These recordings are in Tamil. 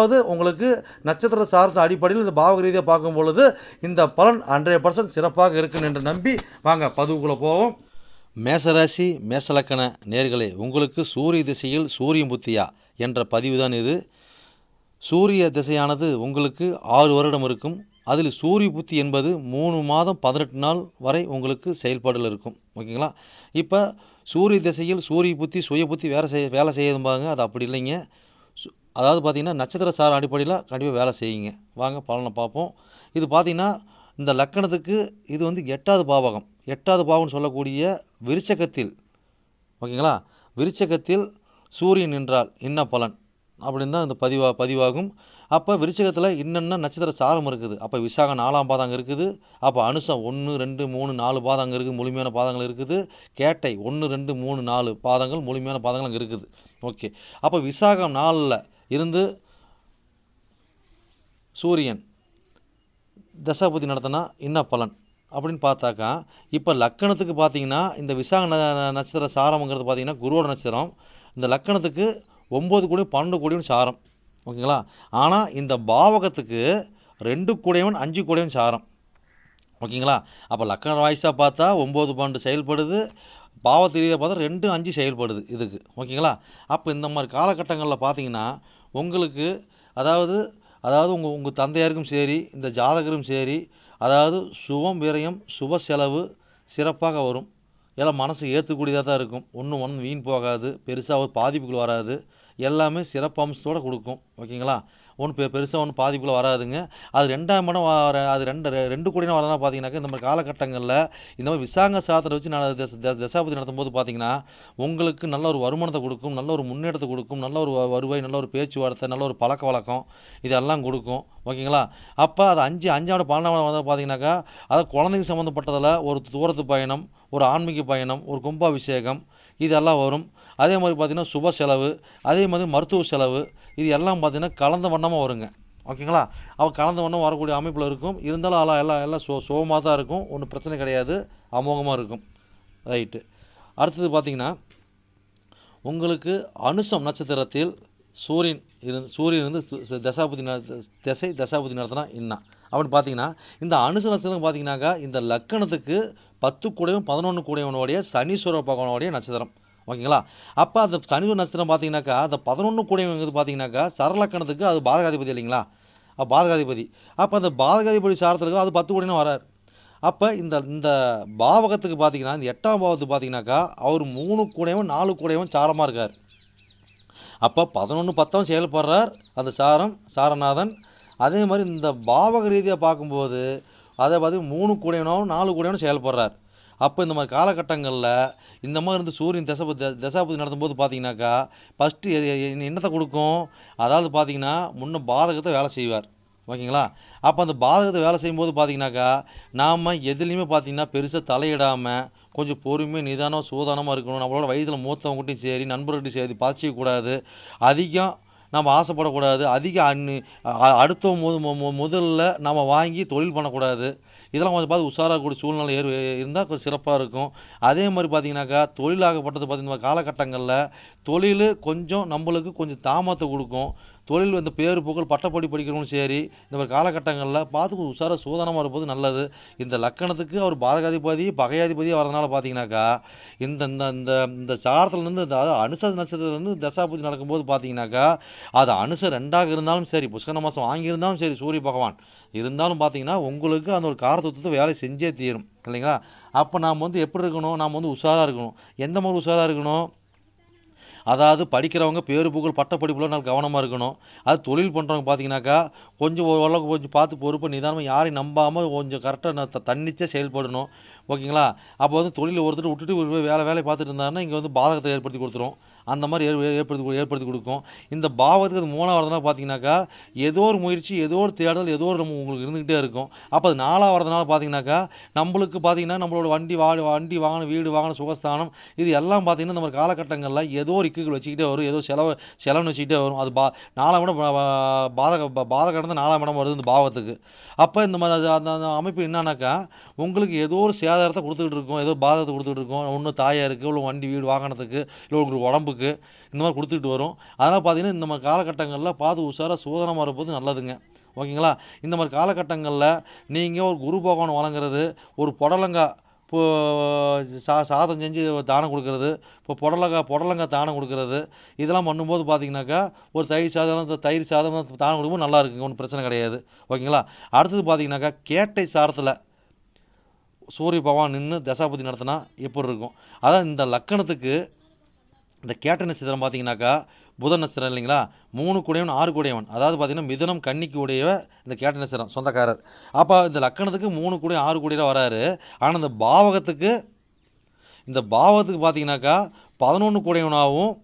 அதாவது உங்களுக்கு நட்சத்திர சார்ந்த அடிப்படையில் இந்த பாவக ரீதியாக பார்க்கும் பொழுது இந்த பலன் ஹண்ட்ரட் பர்சன்ட் சிறப்பாக இருக்குன்னு என்று நம்பி வாங்க பதிவுக்குள்ளே போவோம். மேசராசி மேசலக்கண நேர்களே உங்களுக்கு சூரிய திசையில் சூரியன் புத்தியா என்ற பதிவு தான் இது. சூரிய திசையானது உங்களுக்கு ஆறு வருடம் இருக்கும். அதில் சூரிய புத்தி என்பது மூணு மாதம் பதினெட்டு நாள் வரை உங்களுக்கு செயல்பாடில் இருக்கும். ஓகேங்களா? இப்போ சூரிய திசையில் சூரிய புத்தி சுய புத்தி வேலை செய்ய வேலை செய்யுதும்பாங்க அது அப்படி இல்லைங்க. அதாவது பார்த்திங்கன்னா நட்சத்திர சார அடிப்படையில் கண்டிப்பாக வேலை செய்யுங்க. வாங்க பலனை பார்ப்போம். இது பார்த்திங்கன்னா இந்த லக்கணத்துக்கு இது வந்து எட்டாவது பாவகம். எட்டாவது பாவம்னு சொல்லக்கூடிய விருச்சகத்தில் ஓகேங்களா? விருச்சகத்தில் சூரியன் நின்றால் என்ன பலன்? அப்படின்னு தான் இந்த பதிவா பதிவாகும். அப்போ விருச்சகத்தில் இன்னென்ன நட்சத்திர சாரம் இருக்குது? அப்போ விசாகம் நாலாம் பாதம் அங்கே இருக்குது. அப்போ அனுசம் ஒன்று ரெண்டு மூணு நாலு பாதம் அங்கே இருக்குது முழுமையான பாதங்கள் இருக்குது. கேட்டை ஒன்று ரெண்டு மூணு நாலு பாதங்கள் முழுமையான பாதங்கள் அங்கே இருக்குது. ஓகே. அப்போ விசாகம் நாலில் இருந்து சூரியன் தசாபதி நடத்தினா என்ன பலன் அப்படின்னு பார்த்தாக்கா இப்போ லக்கணத்துக்கு பார்த்தீங்கன்னா இந்த விசாக ந- ந- நட்சத்திர சாரம்ங்கிறது பார்த்தீங்கன்னா குருவோட நட்சத்திரம். இந்த லக்கணத்துக்கு ஒம்பது கோடியும் பன்னெண்டு கோடியும் சாரம். ஓகேங்களா? ஆனால் இந்த பாவகத்துக்கு ரெண்டு கூடையவன் அஞ்சு கூடையவன் சாரம். ஓகேங்களா? அப்போ லக்கண வாய்ஸாக பார்த்தா ஒம்பது பன்னெண்டு செயல்படுது. பாவத்து ரீதியாக பார்த்தா ரெண்டு அஞ்சு செயல்படுது இதுக்கு. ஓகேங்களா? அப்போ இந்த மாதிரி காலகட்டங்களில் பார்த்தீங்கன்னா உங்களுக்கு அதாவது அதாவது உங்கள் உங்கள் தந்தையாருக்கும் சரி இந்த ஜாதகரும் சரி அதாவது சுபம் விரயம் சுப செலவு சிறப்பாக வரும். எல்லாம் மனசு ஏற்றுக்கூடியதாக தான் இருக்கும். ஒன்றும் ஒன்றும் வீண் போகாது. பெருசாக ஒரு பாதிப்புகள் வராது. எல்லாமே சிறப்பு அம்சத்தோடு கொடுக்கும். ஓகேங்களா? ஒன்றும் பெ பெருசாக ஒன்றும் பாதிப்பில் வராதுங்க. அது ரெண்டாம் இடம் வர அது ரெண்டு ரெ- ரெண்டு கோடி வரலாம் பார்த்தீங்கன்னாக்கா இந்த மாதிரி காலகட்டங்களில் இந்த மாதிரி விசாங்க சாத்திர வச்சு நான் தச- த- தசாபதி நடத்தும் போது பார்த்தீங்கன்னா உங்களுக்கு நல்ல ஒரு வருமானத்தை கொடுக்கும் நல்ல ஒரு முன்னேற்றத்தை கொடுக்கும் நல்ல ஒரு வருவாய் நல்ல ஒரு பேச்சுவார்த்தை நல்ல ஒரு பழக்க வழக்கம் இதெல்லாம் கொடுக்கும். ஓகேங்களா? அப்போ அது அஞ்சு அஞ்சாவோட பன்னெண்டாம் வந்து பார்த்தீங்கன்னாக்கா அது குழந்தைங்க சம்மந்தப்பட்டதில் ஒரு தூரத்து பயணம் ஒரு ஆன்மீக பயணம் ஒரு கும்பாபிஷேகம் இதெல்லாம் வரும். அதே மாதிரி பார்த்திங்கன்னா சுப செலவு அதே மாதிரி மருத்துவ செலவு. இது எல்லாம் பார்த்திங்கன்னா கலந்த வண்ணமாக வருங்க. ஓகேங்களா? அவள் கலந்த வண்ணம் வரக்கூடிய அமைப்பில் இருக்கும். இருந்தாலும் எல்லாம் எல்லாம் எல்லாம் சோ சுகமாக தான் இருக்கும். ஒன்றும் பிரச்சனை கிடையாது. அமோகமாக இருக்கும். ரைட்டு. அடுத்தது பார்த்திங்கன்னா உங்களுக்கு அனுசம் நட்சத்திரத்தில் சூரியன் இரு சூரியன் இருந்து தசாபதி திசை தசாபதி நடத்தினா என்ன அப்படின்னு பார்த்தீங்கன்னா இந்த அனுச நட்சத்திரம் பார்த்தீங்கன்னாக்கா இந்த லக்கணத்துக்கு பத்து கூடையும் பதினொன்று கூடையவனுடைய சனீஸ்வர பகவானுடைய நட்சத்திரம். ஓகேங்களா? அப்போ அந்த சனி நட்சத்திரம் பார்த்தீங்கன்னாக்கா அந்த பதினொன்று கூடையவங்கிறது பார்த்தீங்கன்னாக்கா சரலக்கணத்துக்கு அது பாதகாதிபதி இல்லைங்களா? அப்ப பாதகாதிபதி. அப்போ அந்த பாதகாதிபதி சாரத்திற்கு அது பத்து கூடையும் வரார். அப்போ இந்த இந்த பாவகத்துக்கு பார்த்தீங்கன்னா இந்த எட்டாம் பாவத்துக்கு பார்த்தீங்கன்னாக்கா அவர் மூணு கூடையும் நாலு கூடையும் சாரமாக இருக்கார். அப்போ பதினொன்று பத்தம் செயல்படுறார் அந்த சாரம் சாரநாதன். அதே மாதிரி இந்த பாவக ரீதியாக பார்க்கும்போது அதை பார்த்து மூணு கூடையனும் நாலு கூடையனும் செயல்படுறார். அப்போ இந்த மாதிரி காலகட்டங்களில் இந்த மாதிரி இருந்து சூரியன் தசபதி தசாபதி நடத்தும்போது பார்த்தீங்கன்னாக்கா ஃபஸ்ட்டு என்னத்தை கொடுக்கும்? அதாவது பார்த்தீங்கன்னா முன்ன பாதகத்தை வேலை செய்வார். ஓகேங்களா? அப்போ அந்த பாதகத்தை வேலை செய்யும்போது பார்த்தீங்கன்னாக்கா நாம் எதுலேயுமே பார்த்தீங்கன்னா பெருசாக தலையிடாமல் கொஞ்சம் பொறுமையாக நிதானம் சூதானமாக இருக்கணும். நம்மளோட வயதில் மூத்தவங்ககிட்டையும் சரி நண்பர்கிட்டையும் சரி பாய்ச்சிக்கக்கூடாது அதிகம் நம்ம ஆசைப்படக்கூடாது. அதிக அன்னு அ- அடுத்தவங்க முத மு- முதல்ல நம்ம வாங்கி தொழில் பண்ணக்கூடாது. இதெல்லாம் கொஞ்சம் பார்த்து உஷாராக கூடிய சூழ்நிலை ஏற் இருந்தால் கொஞ்சம் சிறப்பாக இருக்கும். அதே மாதிரி பார்த்தீங்கன்னாக்கா தொழிலாகப்பட்டது பார்த்தீங்கன்னா காலகட்டங்களில் தொழில் கொஞ்சம் நம்மளுக்கு கொஞ்சம் தாமத்தை கொடுக்கும். தொழில் இந்த பேர் புகழ் பட்டப்படி படிக்கிறவங்களும் சரி இந்த மாதிரி காலகட்டங்களில் பார்த்து உஷாராக சூதானமாக இருப்பது நல்லது. இந்த லக்கணத்துக்கு அவர் பாதகாதிபதி பகையாதிபதியாக வரதுனால பார்த்தீங்கன்னாக்கா இந்த இந்த இந்த இந்த சாரத்துலேருந்து இந்த அதாவது அனுச நட்சத்திரத்துலேருந்து தசாபூஜை நடக்கும்போது பார்த்தீங்கன்னாக்கா அது அனுச ரெண்டாக இருந்தாலும் சரி புஷ்கர மாதம் வாங்கியிருந்தாலும் சரி சூரிய பகவான். இருந்தாலும் பார்த்தீங்கன்னா உங்களுக்கு அந்த ஒரு காரத்துவத்தை வேலை செஞ்சே தீரும். இல்லைங்களா? அப்போ நாம் வந்து எப்படி இருக்கணும்? நாம் வந்து உஷாராக இருக்கணும். எந்த மாதிரி உஷாராக இருக்கணும்? அதாவது படிக்கிறவங்க பேரு புகழ் பட்ட நல்ல கவனமாக இருக்கணும். அது தொழில் பண்ணுறவங்க பார்த்தீங்கன்னாக்கா கொஞ்சம் ஓரளவுக்கு கொஞ்சம் பார்த்து பொறுப்பு நிதானமாக யாரையும் நம்பாமல் கொஞ்சம் கரெக்டாக தன்னிச்சே செயல்படணும். ஓகேங்களா? அப்போ வந்து தொழில் ஒருத்தர் விட்டுட்டு வேலை வேலை பார்த்துட்டு இருந்தாருன்னா இங்கே வந்து பாதகத்தை ஏற்படுத்தி கொடுத்துரும். அந்த மாதிரி ஏற் ஏற்படுத்தி ஏற்படுத்தி கொடுக்கும். இந்த பாவத்துக்கு அது மூணாவது வரதுனால பார்த்தீங்கன்னாக்கா ஏதோ ஒரு முயற்சி ஏதோ ஒரு தேடல் ஏதோ ஒரு நம்ம உங்களுக்கு இருந்துக்கிட்டே இருக்கும். அப்போ அது நாலாவதுனால வரதுனால பார்த்தீங்கன்னாக்கா நம்மளுக்கு பார்த்தீங்கன்னா நம்மளோட வண்டி வா வண்டி வாகனம் வீடு வாகனம் சுகஸ்தானம் இது எல்லாம் பார்த்தீங்கன்னா நம்ம காலகட்டங்களில் ஏதோ ஒரு ரிஸ்க்குகள் வச்சுக்கிட்டே வரும். ஏதோ செலவு செலவுன்னு வச்சுக்கிட்டே வரும். அது பா நாலாம் இடம் பாதக பா- நாலாம் இடம் வருது இந்த பாவத்துக்கு. அப்போ இந்த மாதிரி அது- அந்த அந்த அமைப்பு என்னன்னாக்கா உங்களுக்கு ஏதோ ஒரு சேதாரத்தை கொடுத்துக்கிட்டு இருக்கும். ஏதோ பாதகத்தை கொடுத்துக்கிட்டு இருக்கும். ஒன்று தாயாக இருக்குது இல்லை வண்டி வீடு வாகனத்துக்கு இல்லை உங்களுக்கு உடம்புக்கு இந்த மாதிரி கொடுத்துக்கிட்டு வரும். அதனால் பார்த்தீங்கன்னா இந்த மாதிரி காலகட்டங்களில் பார்த்து உஷாராக சோதனமாக இருப்பது நல்லதுங்க. ஓகேங்களா? இந்த மாதிரி காலகட்டங்களில் நீங்கள் ஒரு குரு பகவான் வழங்குறது ஒரு புடலங்காய் இப்போ சா சாதம் செஞ்சு தானம் கொடுக்கறது இப்போ புடலங்காய் புடலங்காய் தானம் கொடுக்கறது இதெல்லாம் பண்ணும்போது பார்த்தீங்கன்னாக்கா ஒரு தயிர் சாதம் இந்த தயிர் சாதம் தானம் கொடுக்கும்போது நல்லா இருக்குங்க ஒன்றும் பிரச்சனை கிடையாது. ஓகேங்களா? அடுத்தது பார்த்தீங்கன்னாக்கா கேட்டை சாரத்தில் சூரிய பகவான் நின்று தசாபதி நடத்தினா எப்படி இருக்கும்? அதான் இந்த லக்கணத்துக்கு இந்த கேட்ட நட்சத்திரம் பார்த்தீங்கன்னாக்கா புதன் நட்சத்திரம் இல்லைங்களா? மூணு கூடையவன் ஆறு கூடையவன். அதாவது பார்த்தீங்கன்னா மிதனம் கன்னிக்கு உடைய இந்த கேட்ட நட்சத்திரம் சொந்தக்காரர். அப்போ இந்த லக்கணத்துக்கு மூணு கூடை ஆறு கூடையில் வராரு. ஆனால் இந்த பாவகத்துக்கு இந்த பாவகத்துக்கு பார்த்தீங்கன்னாக்கா பதினொன்று கூடையவனாகவும்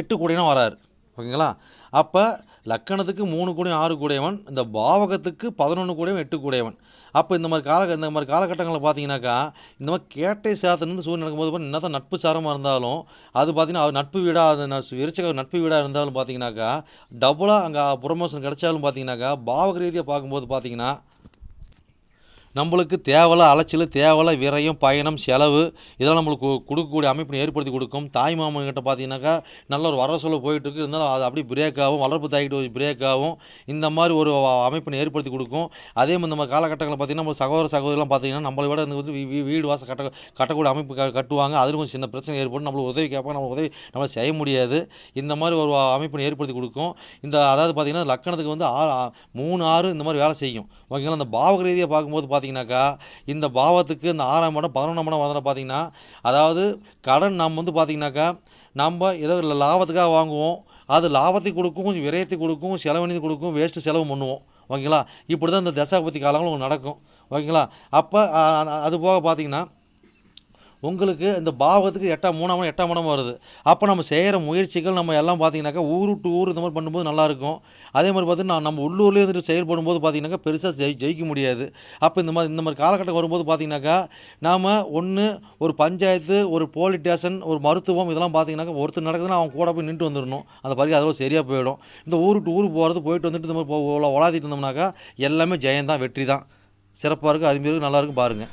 எட்டு கூடையனும் வராரு. ஓகேங்களா? அப்போ லக்கணத்துக்கு மூணு கூடையும் ஆறு கூடையவன் இந்த பாவகத்துக்கு பதினொன்று கூடையும் எட்டு கூடையவன். அப்போ இந்த மாதிரி கால இந்த மாதிரி காலகட்டங்களில் பார்த்தீங்கன்னாக்கா இந்த மாதிரி கேட்டை சாத்திலிருந்து சூரியன் நடக்கும்போது என்ன தான் நட்பு சாரமாக இருந்தாலும் அது பார்த்தீங்கன்னா அவர் நட்பு வீடாக அது ந- நட்பு வீடாக இருந்தாலும் பார்த்தீங்கன்னாக்கா டபுளாக அங்கே ப்ரொமோஷன் கிடைச்சாலும் பார்த்தீங்கன்னாக்கா பாவக ரீதியாக பார்க்கும்போது பார்த்தீங்கன்னா நம்மளுக்கு தேவலை அலைச்சல் தேவலை விரயம் பயணம் செலவு இதெல்லாம் நம்மளுக்கு கொடுக்கக்கூடிய அமைப்பினை ஏற்படுத்தி கொடுக்கும். தாய் மாமன் கிட்ட பார்த்தீங்கன்னாக்கா நல்ல ஒரு வர சொல்ல போயிட்டு இருக்கு இருந்தாலும் அது அப்படியே பிரேக் ஆகும் வளர்ப்பு தாய்கிட்ட பிரேக் ஆகும். இந்த மாதிரி ஒரு அமைப்பினை ஏற்படுத்தி கொடுக்கும். அதே மாதிரி நம்ம காலகட்டங்களில் பார்த்தீங்கன்னா நம்ம சகோதர சகோதரிலாம் பார்த்தீங்கன்னா நம்மளை விட வந்து வீடு வாசல் கட்ட கட்டக்கூடிய அமைப்பு கட்டுவாங்க. அதில் கொஞ்சம் சின்ன பிரச்சனை ஏற்படும். நம்மளுக்கு உதவி கேட்பாங்க. நம்ம உதவி நம்மளால் செய்ய முடியாது. இந்த மாதிரி ஒரு அமைப்பினை ஏற்படுத்தி கொடுக்கும். இந்த அதாவது பார்த்தீங்கன்னா லக்கணத்துக்கு வந்து ஆறு மூணு ஆறு இந்த மாதிரி வேலை செய்யும். ஓகேங்களா? அந்த பாவக ரீதியாக பார்க்கும்போது பார்த்தீங்கன்னாக்கா இந்த பாவத்துக்கு இந்த ஆறாம் இடம் பதினொன்றாம் இடம் வந்து பார்த்தீங்கன்னா அதாவது கடன் நம்ம வந்து பார்த்தீங்கன்னாக்கா நம்ம ஏதோ இல்லை லாபத்துக்காக வாங்குவோம். அது லாபத்தை கொடுக்கும் கொஞ்சம் விரயத்தை கொடுக்கும் செலவணி கொடுக்கும் வேஸ்ட்டு செலவு பண்ணுவோம். ஓகேங்களா? இப்படி தான் இந்த தசாபதி காலங்களும் நடக்கும். ஓகேங்களா? அப்போ அது போக பார்த்தீங்கன்னா உங்களுக்கு இந்த பாவத்துக்கு எட்டாம் மூணாம் இடம் எட்டாம் இடம் வருது. அப்போ நம்ம செய்கிற முயற்சிகள் நம்ம எல்லாம் பார்த்தீங்கன்னாக்கா ஊர் டு ஊர் இந்த மாதிரி பண்ணும்போது நல்லாயிருக்கும் அதே மாதிரி பார்த்தீங்கன்னா நம்ம உள்ளூர்லேயே இருந்துட்டு செயல்படும் போது பார்த்தீங்கன்னாக்கா பெருசாக ஜெயி ஜெயிக்க முடியாது. அப்போ இந்த மாதிரி இந்த மாதிரி காலகட்டம் வரும்போது பார்த்தீங்கன்னாக்கா நாம் ஒன்று ஒரு பஞ்சாயத்து ஒரு போலீஸ் ஸ்டேஷன் ஒரு மருத்துவம் இதெல்லாம் பார்த்தீங்கன்னாக்கா ஒருத்தர் நடக்குதுன்னா அவன் கூட போய் நின்று வந்துடணும். அந்த பரிகை அதெல்லாம் சரியாக போயிடும். இந்த ஊர் டு ஊர் போகிறது போயிட்டு வந்துட்டு இந்த மாதிரி உலாத்திட்டு இருந்தோம்னாக்கா எல்லாமே ஜெயந்தான் வெற்றி தான் சிறப்பாக இருக்குது அருமையாக இருக்குது நல்லா இருக்கும் பாருங்கள்